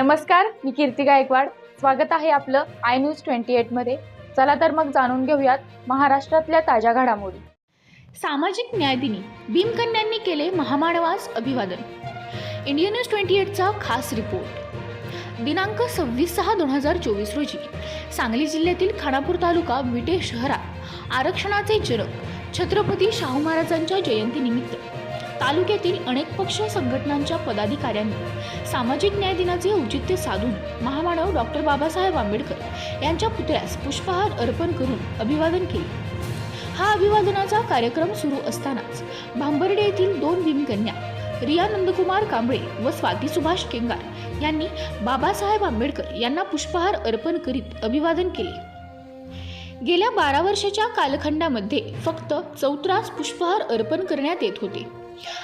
नमस्कार मी कीर्ती गायकवाड. स्वागत आहे आपलं आय न्यूज ट्वेंटी एटमध्ये चला तर मग जाणून घेऊयात महाराष्ट्रातल्या ताज्या घडामोडी. सामाजिक न्याय दिनी भीमकन्यांनी केले महामानवास अभिवादन. इंडियन न्यूज ट्वेंटी एटचा खास रिपोर्ट दिनांक सव्वीस सहा दोन हजार चोवीस रोजी सांगली जिल्ह्यातील खानापूर तालुका विटे शहरात आरक्षणाचे जनक छत्रपती शाहू महाराजांच्या जयंतीनिमित्त तालुक्यातील अनेक पक्ष संघटनांच्या पदाधिकाऱ्यांनी सामाजिक न्याय दिनाचे औचित्य साधून महामानव डॉक्टर बाबासाहेब आंबेडकर यांच्या पुतळ्यास पुष्पहार अर्पण करून अभिवादन केले. हा अभिवादनाचा कार्यक्रम सुरू असतानाच भांबर्डे येथील दोन भीमकन्या रिया नंदकुमार कांबळे व स्वाती सुभाष केंगार यांनी बाबासाहेब आंबेडकर यांना पुष्पहार अर्पण करीत अभिवादन केले. गेल्या बारा वर्षाच्या कालखंडामध्ये फक्त चौत्रास पुष्पहार अर्पण करण्यात येत होते.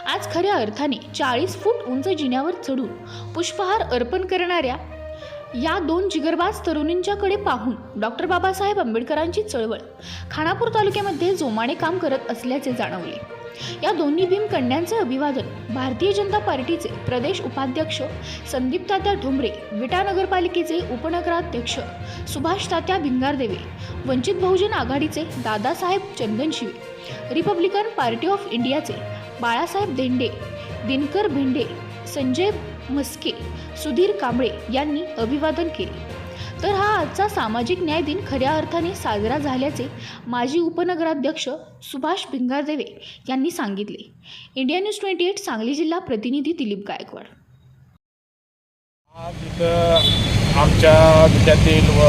आज खऱ्या अर्थाने चाळीस फूट उंच जिन्यावर चढून पुष्पहार अर्पण करणाऱ्या या दोन जिगरबाज तरुणींच्याकडे पाहून डॉक्टर बाबासाहेब आंबेडकरांची चळवळ खानापूर तालुक्यामध्ये जोमाने काम करत असल्याचे जाणवले. या दोन्ही भीम कन्यांचे अभिवादन भारतीय जनता पार्टीचे प्रदेश उपाध्यक्ष संदीप तात्या ढोंबरे विटा नगरपालिकेचे उपनगराध्यक्ष सुभाष तात्या भिंगारदेवे वंचित बहुजन आघाडीचे Dadasaheb Chandanshive republican party of इंडियाचे बाळासाहेब देंडे दिनकर भेंडे संजय मस्के सुधीर कांबळे यांनी अभिवादन केले. तर हा आजचा सामाजिक न्याय दिन खऱ्या अर्थाने साजरा झाल्याचे माजी उपनगराध्यक्ष सुभाष भिंगारदेवे यांनी सांगितले. India news twenty eight Sangli जिल्हा प्रतिनिधी दिलीप गायकवाड. आज इथं आमच्या जिल्ह्यातील व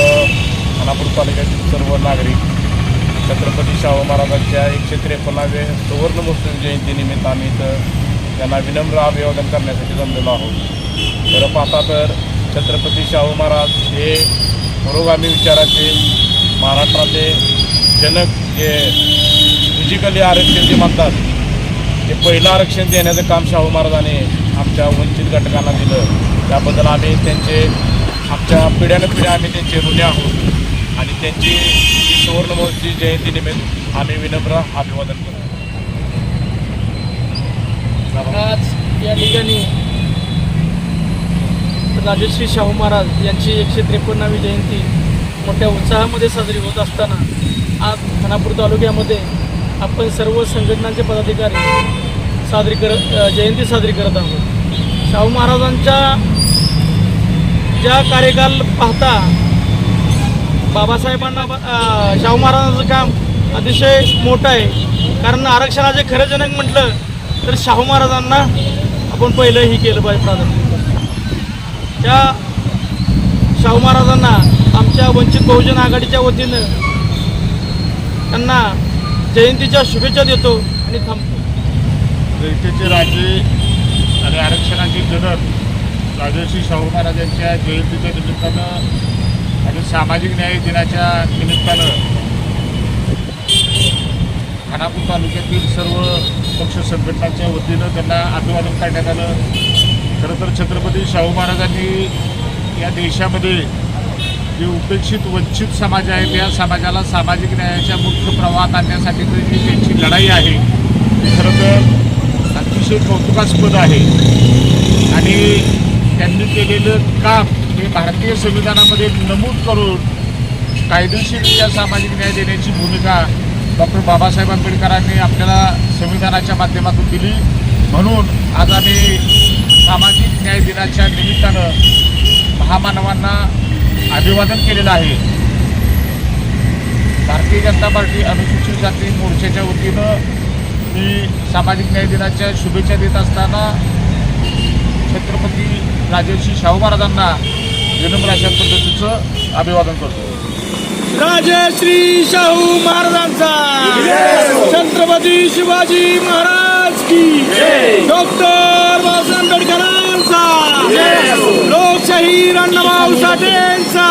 खानापूर तालुक्यातील सर्व नागरिक छत्रपती शाहू महाराजांच्या एकशे त्रेपन्नावे सुवर्ण मुस्लिम जयंतीनिमित्त आम्ही इथं त्यांना विनम्र अभिवादन करण्यासाठी जमलेलो आहोत. तर पाहता तर छत्रपती शाहू महाराज हे पुरोगामी विचाराचे महाराष्ट्राचे जनक जे फिजिकली आरक्षण जे म्हणतात ते पहिलं आरक्षण देण्याचं काम शाहू महाराजांनी आमच्या वंचित घटकांना दिलं. त्याबद्दल आम्ही त्यांचे आमच्या पिढ्यानपिढ्या आम्ही त्यांचे ऋणी आहोत. आणि त्यांची ही सुवर्णमहोत्सवी जयंतीनिमित्त आम्ही विनम्र अभिवादन करतो. आज या ठिकाणी राजश्री शाहू महाराज यांची एकशे त्रेपन्नावी जयंती मोठ्या उत्साहामध्ये साजरी होत असताना आज खानापूर तालुक्यामध्ये आपण सर्व संघटनांचे पदाधिकारी साजरी करत जयंती साजरी करत आहोत. शाहू महाराजांच्या ज्या कार्यकाल पाहता बाबासाहेबांना शाहू महाराजांचं काम अतिशय मोठं आहे. कारण आरक्षणाचे खरं जनक म्हटलं तर शाहू महाराजांना आपण पहिलं ही केलं पाहिजे प्राधान्य. त्या शाहू महाराजांना आमच्या वंचित बहुजन आघाडीच्या वतीनं त्यांना जयंतीच्या शुभेच्छा देतो आणि थांबतो. जयंतीचे राजे आणि आरक्षणाची जनक राजर्षी शाहू महाराजांच्या जयंतीच्या निमित्तानं आणि सामाजिक न्याय दिनाच्या निमित्तानं खानापूर तालुक्यातील सर्व पक्ष संघटनांच्या वतीनं त्यांना अभिवादन करण्यात आलं. खरं तर छत्रपती शाहू महाराजांनी या देशामध्ये जे उपेक्षित वंचित समाज आहे त्या समाजाला सामाजिक न्यायाच्या मुख्य प्रवाहात आणण्यासाठी जी त्यांची लढाई आहे ती खरं तर अतिशय कौतुकास्पद आहे. आणि त्यांनी केलेलं काम हे भारतीय संविधानामध्ये नमूद करून कायदेशीररित्या सामाजिक न्याय देण्याची भूमिका डॉक्टर बाबासाहेब आंबेडकरांनी आपल्याला संविधानाच्या माध्यमातून दिली. म्हणून आज आम्ही सामाजिक न्याय दिनाच्या निमित्तानं महामानवांना अभिवादन केलेलं आहे. भारतीय जनता पार्टी अनुसूचित जाती मोर्चाच्या वतीनं मी सामाजिक न्याय दिनाच्या शुभेच्छा देत असताना छत्रपती राजर्षी शाहू महाराजांना विनम्र अशा पद्धतीचं अभिवादन करतो. राजश्री शाहू महाराजांचा. छत्रपती शिवाजी महाराज की. डॉक्टर बाबासाहेब आंबेडकरांचा. लोकशाही अण्णाभाऊ साठेंचा.